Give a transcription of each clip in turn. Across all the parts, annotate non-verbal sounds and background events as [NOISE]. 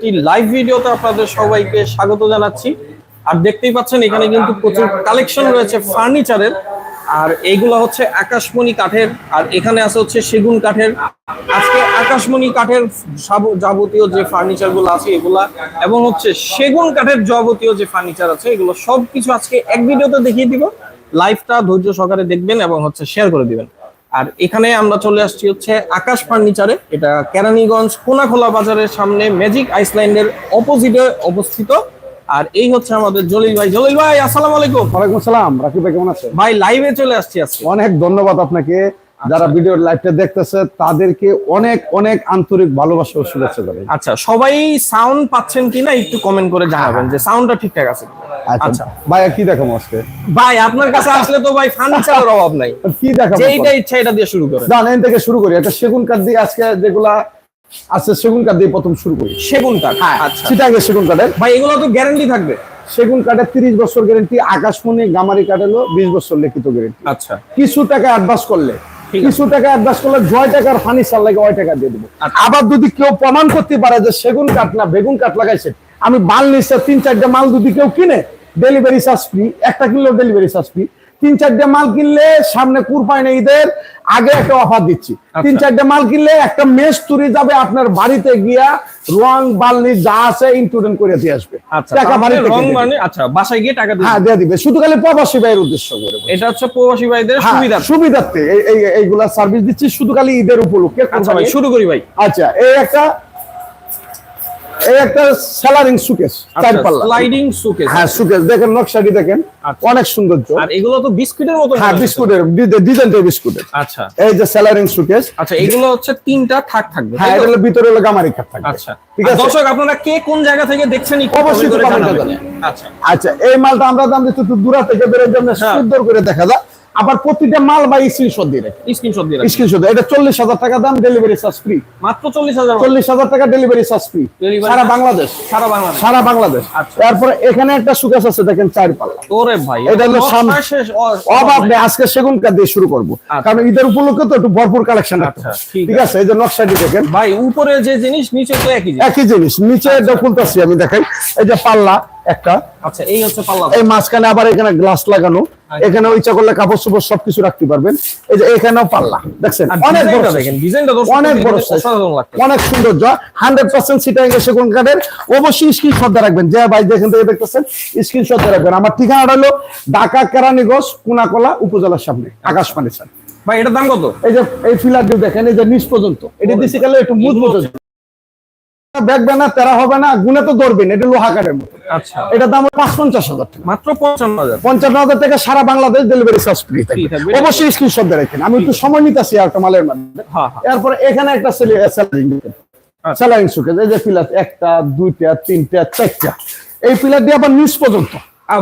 একটি লাইভ ভিডিওতে আপনাদের সবাইকে স্বাগত জানাচ্ছি। আর দেখতেই পাচ্ছেন, এখানে কিন্তু প্রচুর কালেকশন রয়েছে ফার্নিচারের। আর এইগুলো হচ্ছে আকাশমণি কাঠের, আর এখানে আছে হচ্ছে সেগুন কাঠের। আজকে আকাশমণি কাঠের যাবতীয় যে ফার্নিচারগুলো আছে এগুলা, এবং হচ্ছে সেগুন কাঠের যাবতীয় যে ফার্নিচার আছে এগুলো সব কিছু আজকে এক ভিডিওতে দেখিয়ে দিব। লাইভটা ধৈর্য সহকারে দেখবেন এবং হচ্ছে শেয়ার করে দিবেন। আর এখানে আমরা চলে আসছি হচ্ছে আকাশ ফার্নিচারে। এটা কেরানীগঞ্জ কোনাখোলা বাজারের সামনে ম্যাজিক আইসল্যান্ডের অপোজিটে অবস্থিত। আর এই হচ্ছে আমাদের জলিল ভাই। জলিল ভাই আসসালামু আলাইকুম। ওয়ালাইকুম আসসালাম। রাকিব ভাই কেমন আছেন? ভাই লাইভে চলে আসছি আজকে। অনেক ধন্যবাদ আপনাকে। যারা ভিডিওর লাইভটা দেখতেছে তাদেরকে অনেক অনেক আন্তরিক ভালোবাসা ও শুভেচ্ছা জানাই। আচ্ছা সবাই সাউন্ড পাচ্ছেন কিনা একটু কমেন্ট করে জানাবেন যে সাউন্ডটা ঠিকঠাক আছে আচ্ছা আচ্ছা। ভাই কি দেখাবো আজকে? ভাই আপনার কাছে আসলে তো ভাই ফার্নিচারের অভাব নাই। কি দেখাবো যেইটা ইচ্ছা এটা দিয়ে শুরু করেন। জান থেকে শুরু করি। একটা সেগুন কাঠ দিয়ে আজকে যেগুলা আছে সেগুন কাঠ দিয়ে প্রথম শুরু করি। সেগুন কাঠ আচ্ছা। সেটা আগে সেগুন কাঠের। ভাই এগুলো তো গ্যারান্টি থাকবে। সেগুন কাঠের তিরিশ বছর গ্যারেন্টি আকাশমণি গামারি কাঠ হলো বিশ বছর লিখিত গ্যারেন্টি আচ্ছা। কিছু টাকা অ্যাডভান্স করলে। কিছু টাকা অ্যাডভান্স করলে জয় টাকার ফার্নিচার লাগে ওই টাকা দিয়ে দেবো আচ্ছা। আবার যদি কেউ প্রমাণ করতে পারে যে সেগুন কাঠ না বেগুন কাঠ লাগাইছে আমি মাল নিচ্ছে তিন চারটা মাল যদি কেউ কিনে ডেলিভারি চার্জ ফ্রি একটা কিলো ডেলিভারি চার্জ ফ্রি তিন চারটে মাল কিনলে সামনে কুরবানি ঈদের আগে একটা অফার দিচ্ছি। তিন চারটে মাল কিনলে একটা মেস তুরি যাবে আপনার বাড়িতে গিয়া রং বালনি যা আছে ইনক্লুডেন করে দিয়ে আসবে। আচ্ছা টাকা বাড়িতে রং মানে আচ্ছা বাসায় গিয়ে টাকা হ্যাঁ দিয়ে দিবে। শুধু খালি প্রবাসী ভাইয়ের উদ্দেশ্য করে এটা হচ্ছে প্রবাসী ভাইদের হ্যাঁ, সুবিধা সুবিধার্থে। এই- এই- এইগুলা সার্ভিস দিচ্ছি শুধু খালি ঈদের উপলক্ষে আচ্ছা ভাই শুরু করি ভাই। আচ্ছা এই একটা এই একটা স্যালারিং সুকেস চার পাল্লা। স্লাইডিং সুকেস হ্যাঁ সুকেস দেখেন নকশাটি দেখেন আচ্ছা। অনেক সৌন্দর্য। আর এগুলো তো বিস্কুটের মতো হ্যাঁ হচ্ছে। বিস্কুটের ডিজাইনটা বিস্কুটের। আচ্ছা। এই যে স্যালারিং সুকেস আচ্ছা এগুলো হচ্ছে তিনটা থাক থাকবে হ্যাঁ ভিতরে হলো গামারি কাঠ থাকবে। আচ্ছা। ঠিক আছে? দর্শক আপনারা কে কোন জায়গা থেকে দেখছেন অবশ্যই। আচ্ছা। আচ্ছা এই মালটা আমরা দাম দিচ্ছি দূরা থেকে বেরোর জন্য। সুন্দর করে দেখা যায় আবার প্রতিটা মাল বা স্ক্রিনশট দিয়ে রাখি। স্ক্রিনশট দিয়ে রাখবেন। স্ক্রিনশট এটা চল্লিশ হাজার টাকা দাম ডেলিভারি চার্জ ফ্রি মাত্র চল্লিশ হাজার চল্লিশ হাজার টাকা ডেলিভারি চার্জ ফ্রি সারা বাংলাদেশ। সারা বাংলাদেশ। সারা বাংলাদেশ। আচ্ছা। তারপরে এখানে একটা সুকেশ আছে দেখেন চার পাল্লা ওরে ভাই এটা হলো অভাব নেই আজকে সেগুন কাঠ দিয়ে শুরু করব। আচ্ছা। কারণ ঈদের উপলক্ষে তো একটু ভরপুর কালেকশন আচ্ছা, ঠিক ঠিক আছে। এই যে নকশাটি দেখেন। ভাই উপরে যে জিনিস নিচে তো একই জিনিস। একই জিনিস নিচে এটা খুলতেছি আমি দেখাই। এই যে পাল্লা একটা। আচ্ছা এই হচ্ছে পাল্লা এই মাঝখানে আবার এখানে গ্লাস লাগানো। আচ্ছা। এখানে ইচ্ছা করলে কাপড় চোপড় সবকিছু রাখতে পারবেন। এই যে এখানেও পাল্লা দেখছেন? অনেক বড় দেখেন ডিজাইনটা অনেক বড় অনেক সৌন্দর্য হান্ড্রেড পার্সেন্ট সেগুন কাঠের। অবশ্যই স্ক্রিনশট রাখবেন। যে ভাই যেখান থেকে দেখতেছেন স্ক্রিনশট রাখবেন। আমার ঠিকানাটা হলো ঢাকা কেরানীগঞ্জ কুনাকলা উপজেলার সামনে আকাশ ফার্নিচার ভাই এটার দাম কত? এই যে এই ফিলার দেখেন এই যে নিচ পর্যন্ত। এটা দিছি গেলে একটু হয়ে যাবে। দেখবে না তেরা হবে না গুনে তো ধরবেন এটা লোহা কাঠের মতো। আচ্ছা। এটার দাম পাঁচ পঞ্চাশ হাজার টাকা। মাত্র পঞ্চান্ন হাজার। পঞ্চান্ন হাজার টাকা সারা বাংলাদেশ ডেলিভারি চার্জ ফ্রি থাকবে। অবশ্যই স্ক্রিনশট দিয়ে রাখেন। আমি একটু সময় নিতেছি একটা মালের মধ্যে হ্যাঁ হ্যাঁ। এরপরে এখানে একটা স্যালারিং। স্যালারিং সুকেজ এই যে পিলার একটা দুইটা তিনটা চারটা। এই পিলার দিয়ে আবার নিচ পর্যন্ত।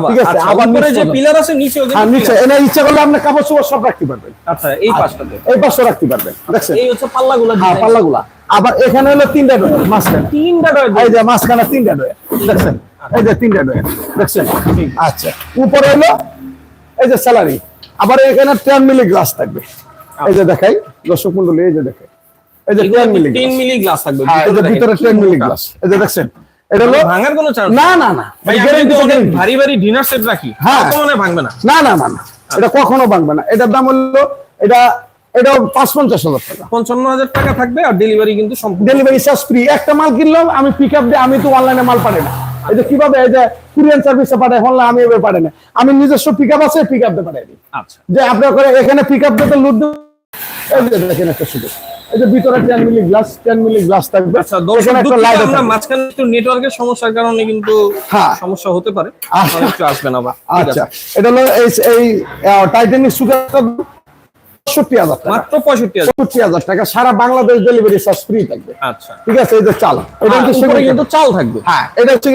ঠিক আছে? আচ্ছা, আবার যে পিলার আছে নিচেও কিন্তু নিচে। এনে ইচ্ছা করলে আপনি কাপড় চোপড় সব রাখতে পারবেন। আচ্ছা এই পাঁচটাতে এই পাশে রাখতে পারবেন। দেখছেন? এই হচ্ছে পাল্লাগুলো হ্যাঁ পাল্লাগুলা। আবার এখানে হলো তিনটা ডোয়ার মাঝখানে। তিনটা ডয় এই যে মাঝখানে তিনটা ডোয়ার দেখছেন? এই যে তিনটা ডোয়ার দেখছেন? আচ্ছা উপরে হলো এই যে স্যালারি আবার এখানে টেন মিলি গ্লাস থাকবে। এই যে দেখাই দর্শক মন্ডলী এই যে দেখাই। এই যে টেন মিলি তিন মিলি গ্লাস থাকবে হ্যাঁ এই যে ভিতরে টেন মিলি গ্লাস এই যে দেখছেন এটা হলো ভাঙার কোনো চান্স না না না guarantee। ভারী ভারী ডিনার সেট রাখি হ্যাঁ। মনে হয় ভাঙবে না না না না এটা কখনো ভাঙবে না। এটার দাম হলো এটা এটা পাঁচ পঞ্চাশ হাজার টাকা। পঞ্চান্ন হাজার টাকা থাকবে আর ডেলিভারি কিন্তু ডেলিভারি চার্জ ফ্রি একটা মাল কিনলাম আমি পিক আপ দিয়ে আমি তো অনলাইনে মাল পাঠাই না। এই যে কীভাবে এই যে কুরিয়ান সার্ভিসে পাঠাই হলে আমি এভাবে পাঠাই না। আমি নিজস্ব পিক আপ আছে পিক আপ দিয়ে পাঠাই দিই। আচ্ছা। যে আপনার করে এখানে পিক আপ দিতে লুট এই যে দেখেন একটা সুযোগ। এই যে ভিতরে ten milli glass ten milli glass থাকবে। আচ্ছা দর্শক এখানে একটা লাইট আমরা মাঝখানে একটু নেটওয়ার্কের সমস্যার কারণে কিন্তু হ্যাঁ। সমস্যা হতে পারে। আচ্ছা। একটু আসবেন আবার। আচ্ছা। এটা হলো এই টাইটানিক সুগার মাত্র টাকা সারা বাংলাদেশ ডেলিভারি চার্জ ফ্রি থাকবে। আচ্ছা। ঠিক আছে এই যে চাল। এটা সেগুন কিন্তু চাল থাকবে। হ্যাঁ এটা হচ্ছে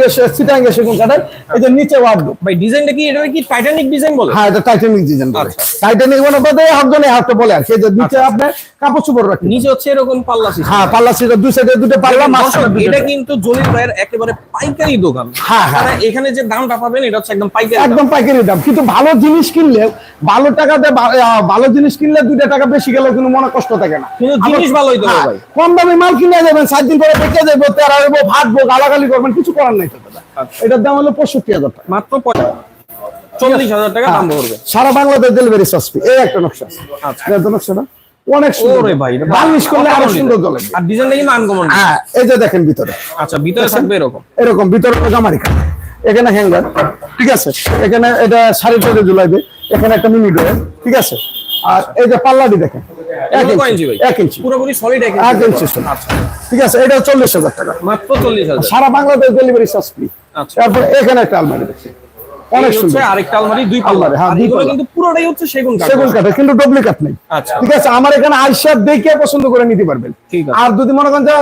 সেগুন কাঠের এই যে নিচে ওয়ার্ডরোব ভাই ডিজাইনটা কি এটা কি টাইটানিক ডিজাইন বলে? হ্যাঁ এটা টাইটানিক ডিজাইন বলে। আচ্ছা। টাইটানিক মানে হাত হাতে বলে আর যে নিচে আচ্ছা। আপনার কাপড় চোপড় রাখতে নিচে হচ্ছে এরকম পাল্লা system। হ্যাঁ পাল্লা সিটা দুই সাইডে দুটো পাল্লা মাঝখানে এটা কিন্তু জলিল ভাইয়ের একেবারে পাইকারি দোকান। হ্যাঁ, হ্যাঁ। এখানে যে দামটা পাবেন এটা হচ্ছে একদম পাইকারি একদম পাইকারি দাম। কিন্তু ভালো জিনিস কিনলে ভালো ভালো জিনিস কিনলে দুইটা টাকা বেশি গেলেও কিন্তু মনে কষ্ট থাকে না। কিন্তু জিনিস ভালোই তো হ্যাঁ, ভাই। কম দামে মাল কিনে যাবেন সাত দিন পরে বেঁচে যাব তেরা গালাগালি করবেন কিছু করার নাই তো আচ্ছা। এটার দাম হলো পঁয়ষট্টি হাজার টাকা। মাত্র চল্লিশ হাজার টাকা দাম পড়বে সারা বাংলাদেশ ডেলিভারি সসপি এই একটা নকশা আচ্ছা। নকশাটা অনেক সুন্দর ওরে ভাই বার্নিশ করলে আরও সুন্দর। জ্বলে আর ডিজাইনটা কিন্তু আনকমন হ্যাঁ এই যে দেখেন ভিতরে। আচ্ছা ভিতরে থাকবে এরকম? এরকম ভিতরে জামারি এখানে হ্যাঙ্গার ঠিক আছে? এখানে এটা ঝুলাইবে। এখানে একটা মিনি ডোর ঠিক আছে? আর এই যে পাল্লাটি দেখেন ঠিক আছে? এটা চল্লিশ হাজার টাকা। মাত্র চল্লিশ হাজার। সারা বাংলাদেশ ডেলিভারি চার্জ ফ্রি। তারপর এখানে একটা আলমারি দেখছি। অনেক সুন্দর। আরেকটা আলমারি দুই পাল্লা হ্যাঁ, দুই পাল্লা। কিন্তু পুরোটাই হচ্ছে সেগুন কাঠ সেগুন কাঠের কিন্তু ডুপ্লিকেট নেই। আচ্ছা। ঠিক আছে আমার এখানে আইসা দেখে পছন্দ করে নিতে পারবেন। আর যদি মনে করেন যে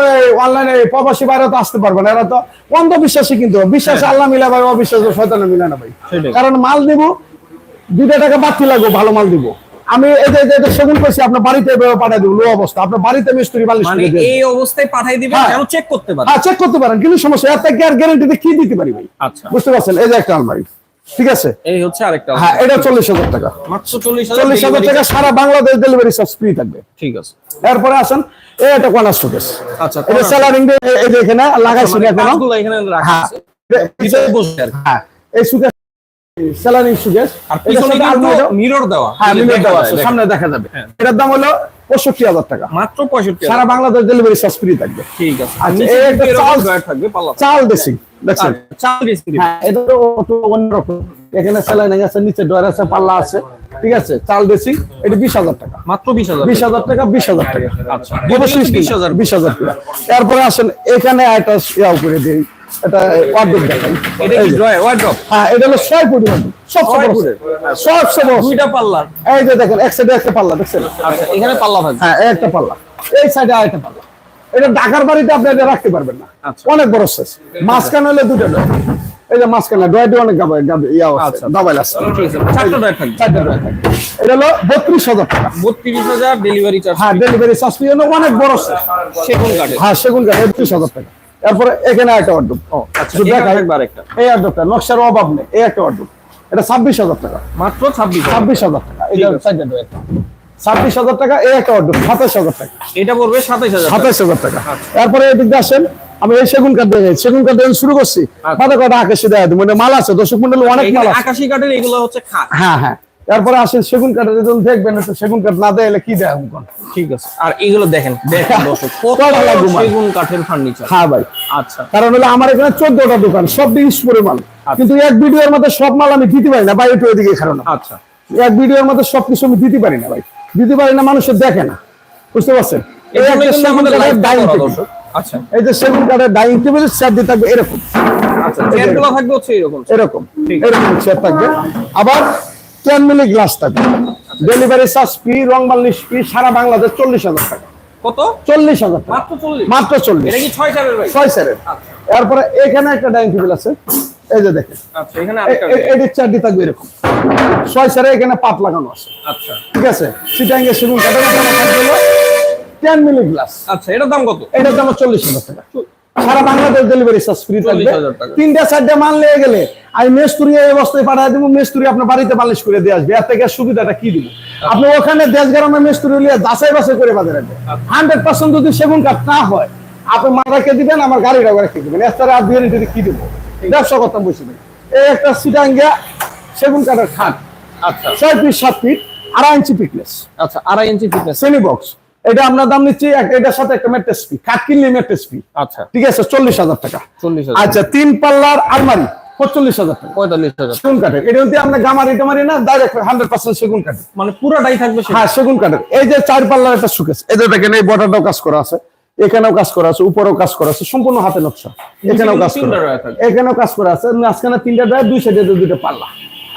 অনলাইনে প্রবাসী বাইরে তো আসতে পারবেন এরা তো অন্ধ বিশ্বাসী কিন্তু। বিশ্বাস আল্লাহ মিলা ভাই অবিশ্বাস শয়তানে মিলা না ভাই। হ্যাঁ। কারণ মাল দিব দুইটা টাকা বাড়তি লাগবে ভালো মাল দিব। আমি এই যে সেগুন করছি আপনার বাড়িতে পাঠাই দেবো লো অবস্থা। আপনার বাড়িতে মিস্ত্রি বালিশ মানে এই অবস্থায় পাঠাই দিবেন হ্যাঁ। চেক করতে পারে হ্যাঁ চেক করতে পারেন কিন্তু সমস্যা আর গ্যারান্টিতে কি দিতে পারি ভাই? আচ্ছা। বুঝতে পারছেন? এই যে একটা আলমারি। ঠিক আছে? এই হচ্ছে আরেকটা হ্যাঁ এটা চল্লিশ হাজার টাকা। মাত্র চল্লিশ হাজার চল্লিশ হাজার টাকা সারা বাংলাদেশ ডেলিভারি চার্জ ফ্রি থাকবে। ঠিক আছে। এরপরে আসেন এই একটা কর্নার শোকেস আচ্ছা এটা সেলারিং এই যে এখানে লাগাইছি এখনও। কাঠগুলো এখানে রাখা হ্যাঁ। আছে। ভিতরে বসবে আর হ্যাঁ এই সুকেস সেলারিং সুকেস আর পিছনে মিরর দেওয়া। হ্যাঁ দেখা দেওয়া আছে সামনে দেখা যাবে। হ্যাঁ। এটার দাম হলো পঁয়ষট্টি হাজার টাকা। মাত্র পঁয়ষট্টি সারা বাংলাদেশ ডেলিভারি চার্জ ফ্রি থাকবে। ঠিক আছে। আচ্ছা, এই একটা চাল- ড্রয়ার থাকবে চাল ড্রেসিং দেখছেন? হ্যাঁ এটা তো অন্যরকম এখানে সেলাইনিং আছে নিচে ডয়ার আছে পাল্লা আছে। ঠিক আছে চাল ড্রেসিং এটা বিশ হাজার টাকা। মাত্র বিশ হাজার বিশ হাজার টাকা বিশ হাজার টাকা। আচ্ছা বিশ হাজার বিশ হাজার টাকা। তারপরে আসেন এখানে একটা ইয়াও করে দিই এটা ওয়ার্ডরোব দেখাই। এটা কি ওয়ার্ড্রপ হ্যাঁ এটা হলো ছয় ফুট সব সব? সব দুইটা পাল্লার এই যে দেখেন এক সাইডে একটা পাল্লা দেখছেন? আচ্ছা এখানে পাল্লা হ্যাঁ একটা পাল্লা। এই সাইডে আরেকটা পাল্লা। এটা ঢাকার বাড়িতে আপনি এটা রাখতে পারবেন না। আচ্ছা। অনেক বড় সাইজ মাঝখানে হলে দুটো ডয় এই যে মাঝখানে ডয়টি অনেক গাবে গাবে ইয়া আছে আচ্ছা। ডাবল আছে। চারটা ড্রয়ার থাকবে। চারটা ডয় থাকে এটা হলো বত্রিশ হাজার টাকা। বত্রিশ হাজার ডেলিভারি চার্জ হ্যাঁ ডেলিভারি চার্জ অনেক বড় সাইজ সেগুন কাঠে হ্যাঁ সেগুন কাঠ বত্রিশ হাজার টাকা। তারপরে এখানে একটা এখানে দেখাই। এই অর্ডারটা নকশার অভাব নেই। এই একটা অর্ডার এটা ছাব্বিশ হাজার টাকা। মাত্র ছাব্বিশ ছাব্বিশ হাজার টাকা। এই। চারটা ডয় ছাব্বিশ হাজার টাকা এই একটা অর্ডার সাতাশ হাজার টাকা। এটা পড়বে সাতাইশ হাজার। সাতাশ হাজার টাকা। আচ্ছা। তারপরে এদিক দিয়ে আসেন আমি এই সেগুন কাঠ দিয়ে সেগুন কাঠ শুরু করছি। আচ্ছা। কত কটা আকাশে দেয় মানে মাল আছে দর্শক মন্ডল অনেক মাল আছে। আকাশি কাঠের এগুলো হচ্ছে খাট। হ্যাঁ হ্যাঁ। তারপরে আসেন সেগুন কাঠের যখন দেখবেন সেগুন কাঠ না দেয় কি দেয় কোন? ঠিক আছে। আর এগুলো দেখেন দেখেন দর্শক কত? সেগুন কাঠের ফার্নিচার হ্যাঁ ভাই। আচ্ছা। কারণ হলো আমার এখানে চোদ্দটা দোকান সব করে মাল। কিন্তু এক ভিডিওর মধ্যে সব মাল আমি দিতে পারি না ভাই একটু ওইদিকে কারণ আচ্ছা। এক ভিডিওর মধ্যে সবকিছু আমি দিতে পারি না ভাই। দিতে পারি না মানুষের দেখে না। বুঝতে পারছেন? এই একটা সেগুন কাঠের ডাইনিং টেবিল আচ্ছা। এই যে সেগুন কাঠের ডাইনিং টেবিলের চেয়ার দিয়ে থাকবে এরকম। আচ্ছা চেয়ারগুলো থাকবে হচ্ছে এরকম। এরকম। এরকম চেয়ার থাকবে। আবার টেন মিলি গ্লাস থাকবে। ডেলিভারি চার্জ ফ্রি রং বার্নিশ ফ্রি সারা বাংলাদেশ চল্লিশ হাজার টাকা। কত? চল্লিশ হাজার মাত্র চল্লিশ? মাত্র চল্লিশ। ছয় ছয় স্যারের আচ্ছা। এরপরে এখানে একটা ডাইনিং টেবিল আছে। এই যে দেখেন। আচ্ছা এটির চারটি থাকবে এরকম। ছয় স্যারে এখানে পাত লাগানো আছে। আচ্ছা। ঠিক আছে? সিটাঙ্গে সেগুন কাঠের টেন মিলি গ্লাস আচ্ছা এটার দাম কত? এটার দাম চল্লিশ হাজার টাকা। সারা বাংলাদেশ ডেলিভারি চার্জ ফ্রি থাকবে। তিনটা চারটা মাল নিয়ে গেলে আমি মেস্তুরি এই অবস্থায় পাঠিয়ে দেবো মেস্তুরি আপনার বাড়িতে পালিশ করে দিয়ে আসবে। এর থেকে সুবিধাটা কি দিব? আপনি ওখানে দেশ গ্রামে মেস্তুরি নিয়ে যাচাই বাছাই করে বাজারে রাখবেন হান্ড্রেড পার্সেন্ট যদি সেগুন কাঠ না হয় আপনি মারাকে দিবেন আমার গাড়িটা রেখে দিবেন। আর যদি কি দেবো? ব্যবসা করতাম বসে এই একটা সিটাঙ্গা সেগুন কাঠের খাট। আচ্ছা। ছয় ফিট সাত ফিট আড়াই ইঞ্চি ফিটনেস আচ্ছা আড়াই ইঞ্চি ফিটনেস সেমি বক্স এটা আপনার দাম নিচ্ছি এটার সাথে একটা ম্যাট্রেস ফি কাঠ কিনলে ম্যাট্রেস ফি আচ্ছা। ঠিক আছে চল্লিশ হাজার টাকা। চল্লিশ হাজার। আচ্ছা তিন পাল্লার আলমারি পঁয়তাল্লিশ হাজার টাকা। পঁয়তাল্লিশ হাজার। সেগুন কাঠের। এটা যদি আমরা গামারি টামারি না ডাইরেক্ট হান্ড্রেড পার্সেন্ট সেগুন কাঠের। মানে পুরোটাই থাকবে হ্যাঁ সেগুন কাঠের। এই যে চার পাল্লার একটা সুকেস এই যে দেখেন এই বর্ডারটাও কাজ করা আছে। এখানেও কাজ করা আছে উপরেও কাজ করা আছে সম্পূর্ণ হাতে নকশা। এখানেও কাজ করা। এখানেও কাজ করা আছে মাঝখানে তিনটা ড্রাইভ দুই সাইডে দুইটা পাল্লা।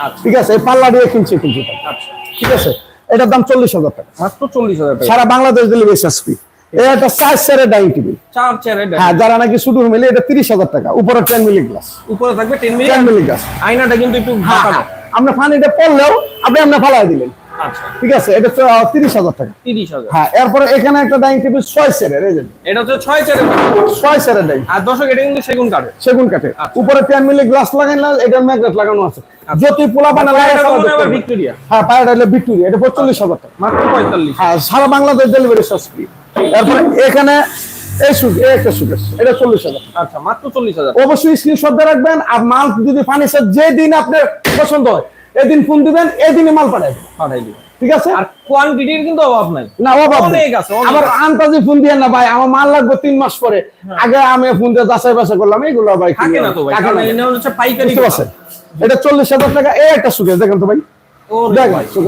আচ্ছা। ঠিক আছে এই পাল্লা দিয়ে কিনছে কিনছে। আচ্ছা। ঠিক আছে এটার দাম চল্লিশ হাজার টাকা। মাত্র চল্লিশ হাজার টাকা। সারা বাংলাদেশ ডেলিভারি এসপি এই একটা চার সেরের ডাইনিং টেবিল চার চেয়ারের হ্যাঁ যারা নাকি শুধু মিলে এটা তিরিশ হাজার টাকা। উপরে টেন মিলি গ্লাস উপরে থাকবে ten ten minute milli glass আয়নাটা কিন্তু একটু হ্যাঁ, বাঁকানো আমরা পানিটা পড়লেও আপনি আমরা ফালাই দিলেন। ঠিক আছে এটা তিরিশ হাজার টাকা। তিরিশ হাজার। হ্যাঁ এরপরে এখানে একটা ডাইনিং টেবিল ছয় সেরের এই যে। এটা হচ্ছে ছয় চারের ছয় সেরের ডাইনিং। আর দর্শক এটা কিন্তু সেগুন কাঠের। সেগুন কাঠে আচ্ছা। উপরে টেন মিলি গ্লাস লাগাই না এটা ম্যাগনেট লাগানো আছে। যতই পোলা আবার পারবে। ভিক্টোরিয়া। হ্যাঁ পায়রা হলো ভিক্টোরিয়া। এটা পঁয়তাল্লিশ হাজার টাকা। মাত্র পঁয়তাল্লিশ। হ্যাঁ সারা বাংলাদেশ ডেলিভারি চার্জ ফ্রি তারপরে এখানে এই সুখ এই একটা সুকেশ এটা চল্লিশ হাজার আচ্ছা মাত্র চল্লিশ হাজার। অবশ্যই স্ক্রিনশট রাখবেন। আর মাল যদি ফার্নিচার যে দিন আপনার পছন্দ হয় এদিন ফোন দিবেন এদিনই মাল পাঠাই পাঠাই দিবেন। ঠিক আছে? আর কোয়ান্টিটির কিন্তু অভাব নাই। না অভাব নেই। অনেক আছে, আবার। আন্তাজি ফোন দিয়ে না ভাই আমার মাল লাগবে তিন মাস পরে। আগে আমি ফোন দিয়ে যাচাই বাছাই করলাম এইগুলো ভাই থাকে না তো ভাই। এটা পাইকারি চল্লিশ হাজার টাকা এই একটা সুখে দেখেন তো ভাই।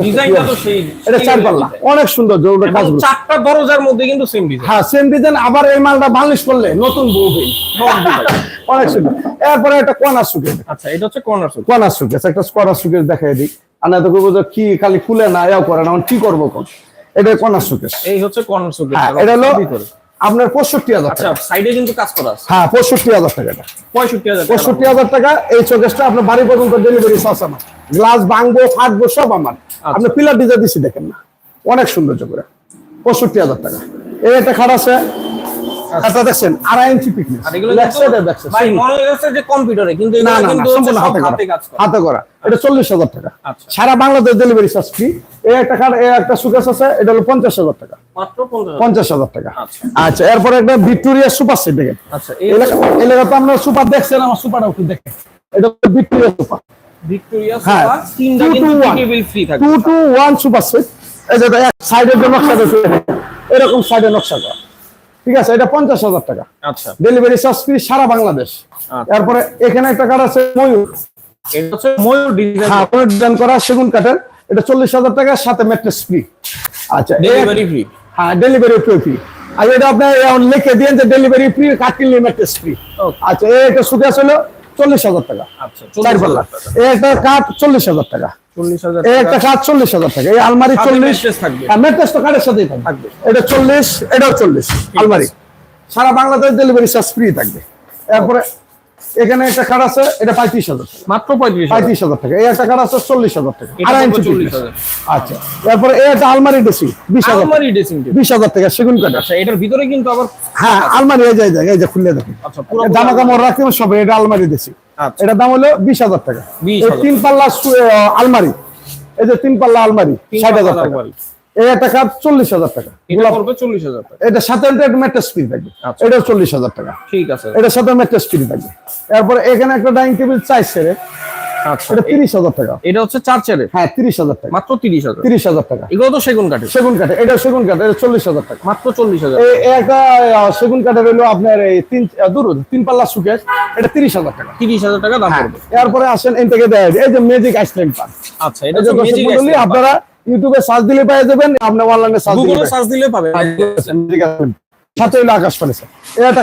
ডিজাইনটা তো সেই এটা চার পাল্লা। অনেক সুন্দর জরুরি এবং চারটা দরজার মধ্যে কিন্তু সেম ডিজাইন হ্যাঁ সেম ডিজাইন আবার এই মালটা বালিশ করলে নতুন বউ [LAUGHS] অনেক সুন্দর। এরপরে একটা আচ্ছা এটা হচ্ছে কর্নার একটা দেখাই দিই। আর না তো করব কি খালি খুলে না এও করে না কি করব এটা কনার সুকেশ এই হচ্ছে কর্নার সুট হ্যাঁ এটা হলো আপনার পঁয়ষট্টি হাজার আচ্ছা টাকা। সাইডে কিন্তু কাজ করা আছে। হ্যাঁ পঁয়ষট্টি হাজার টাকাটা পঁয়ষট্টি হাজার পঁয়ষট্টি হাজার টাকা এই চোখেসটা আপনার বাড়ি পর্যন্ত ডেলিভারি সস আমার। গ্লাস ভাঙবো ফাটবো সব আমার। আচ্ছা। আপনি পিলার ডিজাইন দিচ্ছি দেখেন না। অনেক সৌন্দর্য করে। পঁয়ষট্টি হাজার টাকা। এই একটা খাট আছে খাটটা দেখছেন আড়াই ইঞ্চি কিন্তু- ভাই মনে হচ্ছে যে কম্পিউটারে কিন্তু না না সম্পূর্ণ হাতে করা। হাতে করা। এটা চল্লিশ হাজার টাকা। আচ্ছা। সারা বাংলাদেশ ডেলিভারি চার্জ ফ্রি এই একটা এই একটা সুকেস আছে এটা হলো পঞ্চাশ হাজার টাকা। মাত্র পঞ্চাশ হাজার। টাকা। আচ্ছা। আচ্ছা এরপরে একটা ভিক্টোরিয়া সুপার সেট দেখেন। আচ্ছা এলাকা তো আপনারা সুপার দেখছেন আমার সুপারটা একটু দেখেন। এটা হচ্ছে ভিক্টোরিয়া সুপার। ভিক্টোরিয়া হ্যাঁ। সোফা তিনটা কিন্তু ফ্রি থাকবে। Two two one super set. এই যে সাইডের যে নকশা দেখে এরকম সাইডে নকশা করা। ঠিক আছে এটা পঞ্চাশ হাজার টাকা। আচ্ছা। ডেলিভারি চার্জ ফ্রি সারা বাংলাদেশ। আচ্ছা। এরপরে এখানে একটা কাঠ আছে ময়ূর। ময়ূর ডিজাইন হ্যাঁ করা সেগুন কাঠের। এটা চল্লিশ হাজার টাকা সাথে ম্যাট্রেস ফ্রি আচ্ছা ডেলিভারি ফ্রি হ্যাঁ ডেলিভারি ফ্রি আর এটা আপনি লিখে দিন যে ডেলিভারি ফ্রি কাঠ কিনলে ম্যাট্রেস ফ্রি আচ্ছা একটা সুখে হলো চল্লিশ হাজার টাকা। আচ্ছা একটা কাঠ চল্লিশ হাজার টাকা। এই একটা কাঠ হাজার টাকা। এই আলমারি চল্লিশ। হ্যাঁ ম্যাট্রেস তো কাঠের সাথেই থাকবে। থাকবে। এটা চল্লিশ এটাও চল্লিশ আলমারি। সারা বাংলাদেশ ডেলিভারি চার্জ ফ্রি থাকবে। এরপরে এখানে একটা কাঠ আছে এটা পঁয়ত্রিশ হাজার মাত্র পঁয়ত্রিশ পঁয়ত্রিশ হাজার টাকা। এই একটা কাঠ আছে চল্লিশ হাজার টাকা। আড়াই ইঞ্চি। আচ্ছা তারপরে এই একটা আলমারি ডেসি বিশ হাজার টাকা। আলমারি ড্রেসিং বিশ হাজার টাকা সেগুন কাঠ আচ্ছা এটার ভিতরে কিন্তু আবার হ্যাঁ আলমারি এই যায় যায় এই যে খুলে দেখুন। আচ্ছা জামা কাপড় রাখতে সব এটা আলমারি দিছি আচ্ছা। এটা দাম হলো বিশ হাজার টাকা। তিন পাল্লা আলমারি। এই যে তিন পাল্লা আলমারি ষাট হাজার টাকা। এই একটা কাপ চল্লিশ হাজার টাকা। এটা চল্লিশ হাজার টাকা। এটা সাথে একটা ম্যাট্রেস ফ্রি থাকবে। আচ্ছা। এটাও চল্লিশ হাজার টাকা। ঠিক আছে। এটার সাথে ম্যাট্রেস ফ্রি থাকবে। এরপরে এখানে একটা ডাইনিং টেবিল চাইছে রে। আচ্ছা এটা তিরিশ হাজার টাকা। এটা হচ্ছে চার হ্যাঁ তিরিশ হাজার টাকা। মাত্র তিরিশ হাজার। তিরিশ হাজার টাকা। এগুলো তো সেগুন কাঠের? সেগুন কাঠে এটা সেগুন কাঠ এটা চল্লিশ হাজার টাকা। মাত্র চল্লিশ হাজার। এই এই একটা সেগুন কাঠের হলো আপনার এই তিন দূর তিন পাল্লা সুকেশ এটা তিরিশ হাজার টাকা। তিরিশ হাজার টাকা দাম হ্যাঁ পড়বে। এরপরে আসেন এন থেকে দেয় এই যে ম্যাজিক আইসক্রিম পান আচ্ছা এটা আপনারা ইউটিউবে সার্চ দিলে পেয়ে যাবেন আপনি অনলাইনে সার্চ দিলে গুগলে পেয়ে সার্চ দিলে পাবে যাবেন। Magic ice cream। সাথে হলো স্যার একটা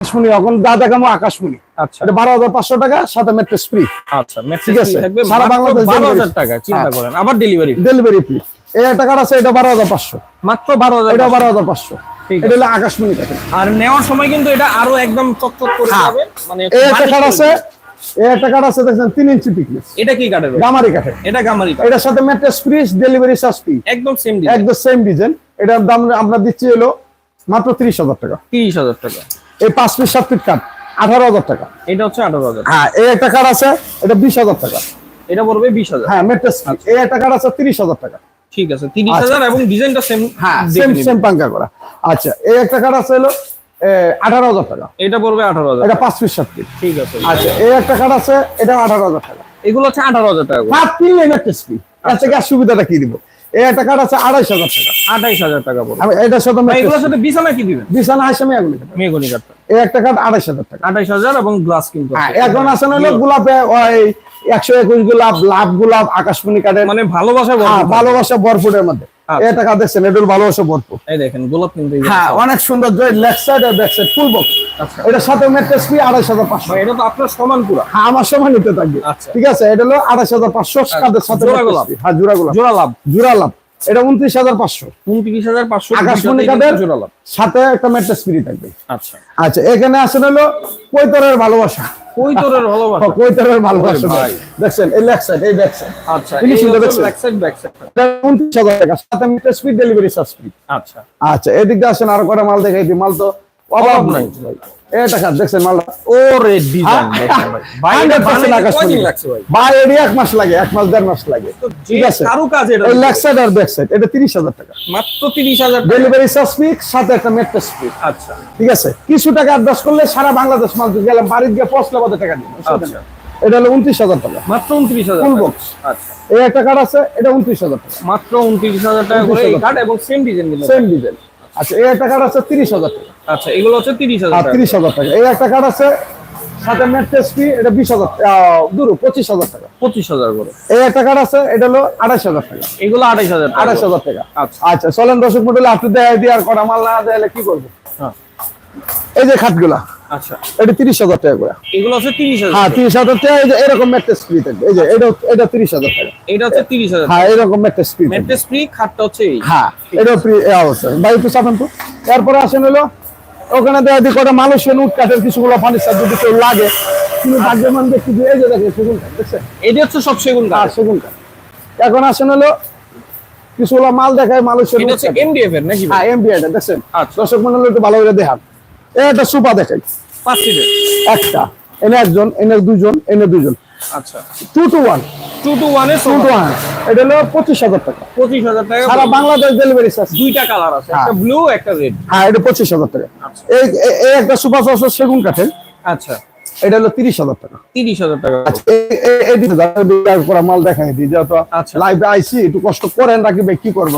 আকাশমণি এখন যা দেখামো আকাশমণি। আচ্ছা। এটা বারো হাজার পাঁচশো টাকা সাথে ম্যাট্রেস ফ্রি আচ্ছা ঠিক আছে। সারা সারা বাংলাদেশ বারো হাজার টাকা চিন্তা হ্যাঁ। করেন। আবার ডেলিভারি ডেলিভারি ফ্রি এই একটা কার্ড আছে এটা বারো হাজার পাঁচশো। মাত্র বারো হাজার এটা বারো হাজার পাঁচশো। এটা হলো আকাশমণি কাঠের আর নেওয়ার সময় কিন্তু এটা আরও একদম চকচক করে হ্যাঁ। যাবে। মানে এই আছে। এই একটা কার্ড আছে দেখছেন তিন ইঞ্চি এটা কি কাঠের গামারি কাঠের এটা গামারি কাঠ এটার সাথে mattress free delivery charge free একদম সেম একদম সেম ডিজাইন এটার দাম আমরা দিচ্ছি হলো মাত্র তিরিশ হাজার টাকা। তিরিশ হাজার টাকা। এই পাঁচ পিস সাত পিস কাঠ আঠারো হাজার টাকা। এটা হচ্ছে আঠারো হাজার। হ্যাঁ এই একটা কার্ড আছে এটা বিশ হাজার টাকা। এটা পড়বে বিশ হাজার। হ্যাঁ ম্যাট্রেস এই একটা কার্ড আছে তিরিশ হাজার টাকা। ঠিক আছে তিরিশ আচ্ছা। হাজার এবং ডিজাইনটা সেম হ্যাঁ সেম সেম পাঙ্কা করা। আচ্ছা এই একটা কার্ড আছে হলো আঠারো হাজার টাকা। এটা পড়বে আঠারো হাজার এটা পাঁচ পিস সাত পিস। ঠিক আছে। আচ্ছা এই একটা কার্ড আছে এটা আঠারো হাজার টাকা। এগুলো হচ্ছে আঠারো হাজার টাকা। পাঁচ এর থেকে আর সুবিধাটা কি দিব? একটা কাঠ আছে আড়াইশ হাজার টাকা। আড়াইশ হাজার টাকা এটার সাথে এগুলোর সাথে বিছানা কি দিবেন। বিছানা হাসে আমি আগুন কাঠ এই একটা কাঠ আড়াইশ হাজার টাকা। আঠাইশ হাজার এবং গ্লাস কিন্তু হ্যাঁ আছে। এখন আসেন হলো গোলাপে ওই একশো একুশ গোলাপ লাভ গোলাপ আকাশমণি কাঠের মানে ভালোবাসা হ্যাঁ, ভালোবাসা বরফুটের মধ্যে। আচ্ছা। এই টাকা দেখছেন এটা ভালোবাসা ভরপুর। এই দেখেন গোলাপ কিন্তু হ্যাঁ অনেক সুন্দর লেফট সাইড আর ব্যাক সাইড ফুল বক্স আচ্ছা। এটার সাথে ম্যাট্রেস ফ্রি আড়াইশ হাজার পাঁচশো। এটা তো আপনার সমান পুরা। হ্যাঁ আমার সময় নিতে থাকবে। আচ্ছা। ঠিক আছে এটা হলো আড়াইশ হাজার পাঁচশো কাদের সাথে জোড়া গোলাপ। হ্যাঁ জোড়া গোলাপ। জোড়া লাভ। জোড়া লাভ। এটা উনত্রিশ হাজার পাঁচশো। উনত্রিশ হাজার পাঁচশো আকাশমণি কাঠের জোড়া লাভ। সাথে একটা ম্যাট্রেস ফ্রি থাকবে। আচ্ছা। আচ্ছা এখানে আসেন হলো কৈতরের ভালোবাসা। কৈতরের ভালোবাসা। কৈতরের ভালোবাসা। ভাই। দেখছেন এই লেগ সাইড এই ব্যাক সাইড আচ্ছা এই সুন্দর দেখছেন? সাইড ব্যাক সাইড টাকা সাথে মিটার স্পিড ডেলিভারি আচ্ছা। আচ্ছা এদিকে আসেন আরও কটা মাল দেখাই দিই। মাল তো অভাব নাই। এটা খাত দেখছেন মালটা? ওরে ডিজাইন দেখেন ভাই। ভাই এটা 100% আকাশ লাগছে ভাই? ভাই এরই এক মাস লাগে এক মাস দেড় মাস লাগে। ঠিক আছে? কারু কাজ এটা এই আর ব্যাক সাইড এটা তিরিশ হাজার টাকা। মাত্র তিরিশ হাজার টাকা। ডেলিভারি সাসপিক সাথে একটা আচ্ছা। ঠিক আছে? কিছু টাকা অ্যাডভান্স করলে সারা বাংলাদেশ মাল দিতে গেলাম বাড়িতে গিয়ে পৌঁছলে কত টাকা দিন আচ্ছা। এটা হলো উনত্রিশ হাজার টাকা। মাত্র উনত্রিশ হাজার Full টাকা। box। আচ্ছা। এই একটা কার্ড আছে এটা উনত্রিশ হাজার টাকা। মাত্র উনত্রিশ হাজার টাকা করে এই কার্ড এবং সেম ডিজাইন সেম ডিজাইন আচ্ছা এই একটা কার্ড আছে তিরিশ হাজার টাকা। আচ্ছা এগুলো হচ্ছে তিরিশ হাজার আর তিরিশ হাজার টাকা। এই একটা কার্ড আছে সাথে মেট্রো স্পি এটা বিশ হাজার দূর পঁচিশ হাজার টাকা। পঁচিশ হাজার করে। এই একটা কার্ড আছে এটা হলো আড়াইশ হাজার টাকা। এগুলো আড়াইশ হাজার আড়াইশ হাজার টাকা। আচ্ছা। আচ্ছা চলেন দর্শক মন্ডলে আপনি দেয় দিয়ে আর কটা মাল না দেয় কি করব? হ্যাঁ। এই যে খাটগুলা। আচ্ছা। এটা টাকা করে। এগুলো হচ্ছে হ্যাঁ টাকা। তিরিশ হাজার টাকা এই যে এরকম মেট্রো স্প্রি থাকবে। এই যে এটা এটা তিরিশ হাজার টাকা। এটা হচ্ছে তিরিশ হাজার হ্যাঁ এরকম মেট্রো স্প্রি মেট্রেস ফ্রি খাটটা হচ্ছে এই। হ্যাঁ এটা ফ্রি অবস্থা ভাই একটু চাপান তো। এরপরে আসেন হলো ওখানে দেওয়া দিই কটা মালয়েশিয়ান উট কাঠের কিছুগুলো ফার্নিচার যদি কেউ লাগে কিন্তু ভাগ্যবান ব্যক্তি দিয়ে এই যে দেখেন সেগুন কাঠ দেখছেন? এটি হচ্ছে সব সেগুন কাঠ। সেগুন কাঠ। এখন আসেন হলো কিছুগুলো মাল দেখায় এটা উড হচ্ছে এমডিএফ এর নাকি হ্যাঁ দেখছেন? আচ্ছা। দর্শক মন্ডল একটু ভালো করে দেখান। সুপা দেখাই। পাঁচ সিটের একটা। এনে একজন এনে দুজন এনে দুজন আচ্ছা। Two two one two two ওয়ানে টু টু ওয়ান এটা হলো পঁচিশ হাজার টাকা। পঁচিশ হাজার টাকা সারা বাংলাদেশ ডেলিভারি চার্জ দুইটা কালার আছে হ্যাঁ। একটা ব্লু একটা রেড হ্যাঁ এটা পঁচিশ হাজার টাকা। এই এই- এই একটা সুপার আছে সেগুন কাঠের। আচ্ছা। এটা হলো তিরিশ হাজার টাকা। তিরিশ হাজার টাকা। করা মাল দেখাই দিই যেহেতু আচ্ছা। লাইভে আইসি একটু কষ্ট করেন রাখি ভাই কি করব?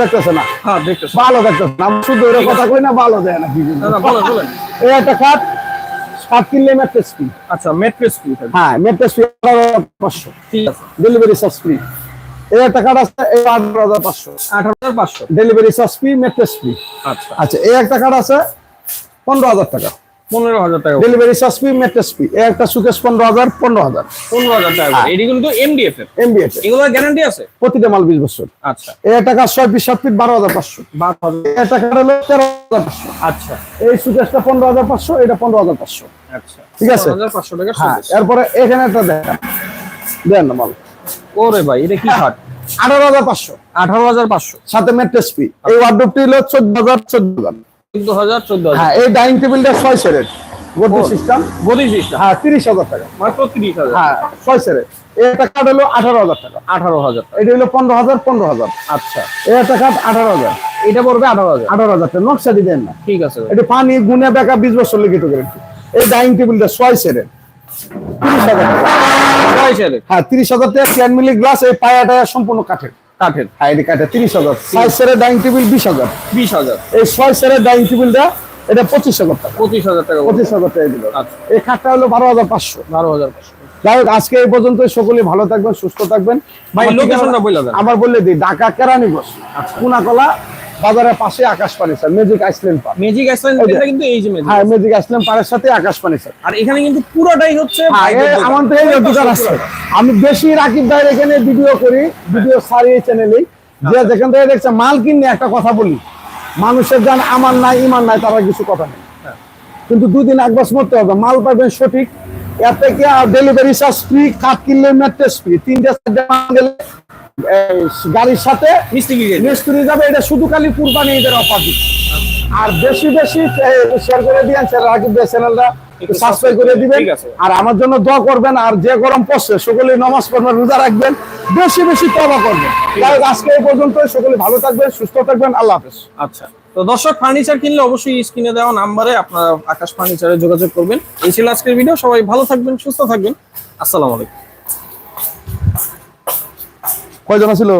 দেখতেছে না? হ্যাঁ ভালো দেখতেছে না শুধু কথা কই না ভালো দেয় না এই একটা কাঠ কাঠ কিনলে ম্যাট্রেস ফ্রি আচ্ছা ম্যাট্রেস ফ্রি হ্যাঁ ম্যাট্রেস ফ্রি পাঁচশো। ঠিক আছে। ডেলিভারি চার্জ ফ্রি একটা কার্ড আছে আঠারো হাজার পাঁচশো। আঠারো হাজার পাঁচশো। Delivery charge free mattress free আচ্ছা। আচ্ছা এই একটা কার্ড আছে পনেরো হাজার টাকা। পনেরো হাজার টাকা delivery charge free mattress free একটা সুকেশ পনেরো হাজার পনেরো হাজার। পনেরো হাজার টাকা হ্যাঁ। এটি কিন্তু এমডিএফ এর এমবিএ এগুলোর গ্যারান্টি আছে? প্রতিটা মাল বিশ বছর। আচ্ছা। ছয় সাত ফিট বারো হাজার পাঁচশো। বারো হাজার। এই একটা হলো তেরো হাজার পাঁচশো। আচ্ছা। এই সুকেশটা পনেরো হাজার পাঁচশো এটা পনেরো হাজার পাঁচশো। আচ্ছা। ঠিক আছে। পাঁচশো টাকা হ্যাঁ এরপরে এখানে একটা দেন দেন মাল। ওরে ভাই এটা কি খাট আঠারো হাজার পাঁচশো। আঠারো হাজার পাঁচশো। সাথে ম্যাট্রেস ফি এই ওয়ার্ডরোবটি হলো চোদ্দ হাজার চোদ্দ হাজার। হ্যাঁ এই ডাইনিং টেবিলটা ছয় সেরের সিস্টেম হ্যাঁ তিরিশ হাজার টাকা। মাত্র তিরিশ হাজার। হ্যাঁ ছয় সেরের কার্ড হলো আঠারো হাজার টাকা। আঠারো হাজার এটা হলো পনেরো হাজার পনেরো হাজার। আচ্ছা। কার্ড আঠারো হাজার। এটা পড়বে আঠারো হাজার। আঠারো হাজার টাকা। নকশা দিবেন না। ঠিক আছে। এটা পানি গুনে বেকা বিশ বছর লিখিত করে এই ডাইনিং টেবিলটা ছয় সেরের তিরিশ হাজার টাকা। হ্যাঁ তিরিশ হাজার টাকা চেয়ার মিলি গ্লাস এই পায়াটা সম্পূর্ণ কাঠের। কাঠের। কাঠের তিরিশ হাজার। ছয় সেরের ডাইনিং টেবিল বিশ হাজার। বিশ হাজার। এই ছয় সেরের ডাইনিং টেবিলটা এটা পঁচিশ হাজার টাকা। পঁচিশ হাজার টাকা পঁচিশ হাজার টাকা দিল। আচ্ছা। এই খাটটা হলো বারো হাজার পাঁচশো। বারো হাজার পাঁচশো। যাই হোক আজকে এই পর্যন্ত সকলে ভালো থাকবেন সুস্থ থাকবেন। ভাই, বলে। আবার বললে দিই ঢাকা কেরানীগঞ্জ কুনাকলা বাজারের পাশে আকাশ পানি sir magic Iceland park magic Iceland এটা কিন্তু এই যে ম্যাজিক হ্যাঁ ম্যাজিক আইসল্যান্ড পার্কের সাথে আকাশ পানি স্যার আর এখানে কিন্তু পুরোটাই হচ্ছে হ্যাঁ, এই দোকান। আমার তো এই দোকান আছে। আমি বেশি রাকিব ভাইয়ের এখানে ভিডিও করি ভিডিও সারি এই চ্যানেলেই যে আচ্ছা। যেখান থেকে দেখছে মাল কিনে একটা কথা বলি মানুষের জান আমার নাই ইমান নাই তারা কিছু কথা নেই। হ্যাঁ। কিন্তু দুদিন এক বছর মরতে হবে মাল পাবেন সঠিক। এর থেকে ডেলিভারি চার্জ ফ্রি কাঠ কিনলে ম্যাট্রেস ফ্রি তিনটে চারটে মাল গেলে গাড়ির সাথে? মিস্ত্রি যাবে এটা শুধু খালি কুরবানি ঈদের অফার। দিচ্ছে আর বেশি বেশি শেয়ার করে দিয়েন চ্যানেলটা সাবস্ক্রাইব করে দিবেন। আর আমার জন্য দোয়া করবেন আর যে গরম পড়ছে সকলে নমাজ পড়বেন রোজা রাখবেন বেশি বেশি তবা করবেন। আজকে এই পর্যন্ত সকলে ভালো থাকবেন সুস্থ থাকবেন আল্লাহ হাফেজ। আচ্ছা তো দর্শক ফার্নিচার কিনলে অবশ্যই স্ক্রিনে দেওয়া নাম্বারে আপনারা আকাশ ফার্নিচারে যোগাযোগ করবেন। এই ছিল আজকের ভিডিও সবাই ভালো থাকবেন সুস্থ থাকবেন। আসসালামু আলাইকুম। কয়জন ছিল